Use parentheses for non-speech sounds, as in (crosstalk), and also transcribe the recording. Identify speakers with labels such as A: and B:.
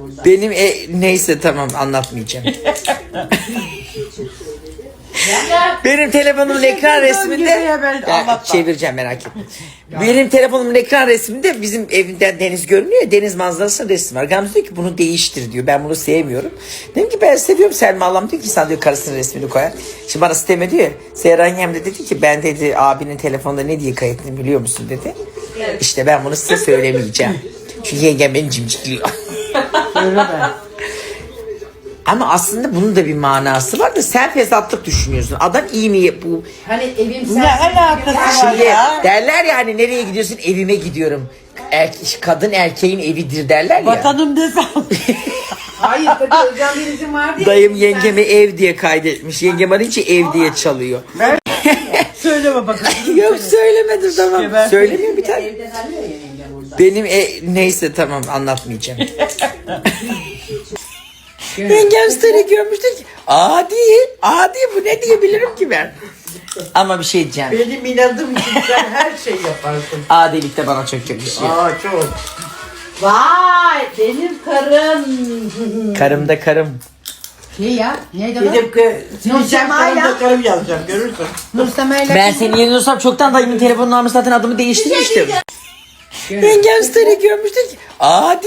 A: onda.
B: Benim e, neyse tamam anlatmayacağım. Benim telefonumun ekran resminde Ya, çevireceğim merak etme. Benim telefonumun ekran resminde bizim evinden deniz görünüyor. ya, Deniz manzarasının resmi var. Gamze diyor ki bunu değiştir diyor. Ben bunu sevmiyorum. Dedim ki ben seviyorum. Selma ablam diyor ki sen diyor karısının resmini koyar. Şimdi bana sisteme diyor ya. Seyran Yem de dedi ki ben dedi abinin telefonda ne diye kayıtlı biliyor musun dedi. İşte ben bunu size söylemeyeceğim. Çünkü yengem beni cimcikliyor.
C: Söyleme.
B: Ama aslında bunun da bir manası var da sen fesatlık düşünüyorsun. Adam iyi mi bu?
A: Hani evim sen.
C: Ne alakası var
B: Şimdi
C: ya?
B: derler ya hani nereye gidiyorsun? Evime gidiyorum. Er- kadın erkeğin evidir derler ya.
C: Vatanım desem. (laughs)
A: Hayır tabii Özcan Deniz'in vardı ya.
B: Dayım
A: sen-
B: yengemi ev diye kaydetmiş. Yengem arayınca ev diye çalıyor. (laughs)
C: Söyleme bakalım. (laughs)
B: Yok söylemedim tamam.
C: Geber.
B: Söylemiyor bir tane.
A: Ya.
B: Benim e, neyse tamam anlatmayacağım. (laughs) Yengem seni görmüştü ki adi, adi bu ne diyebilirim ki ben? Ama bir şey diyeceğim.
C: Benim inadım için sen her şey yaparsın.
B: Adilik de bana çok yakışıyor.
C: Aa çok.
A: Vay benim karım.
B: Karım da karım.
A: Şey ya neydi o?
C: Gidip ki sileceğim
A: Nursema
C: sana
A: ya.
C: da karım yazacağım görürsün.
A: Nursema'yla.
B: Ben senin yerinde olsam çoktan dayımın telefonunu almış zaten adımı değiştirmiştim. Yengem seni görmüştü ki adi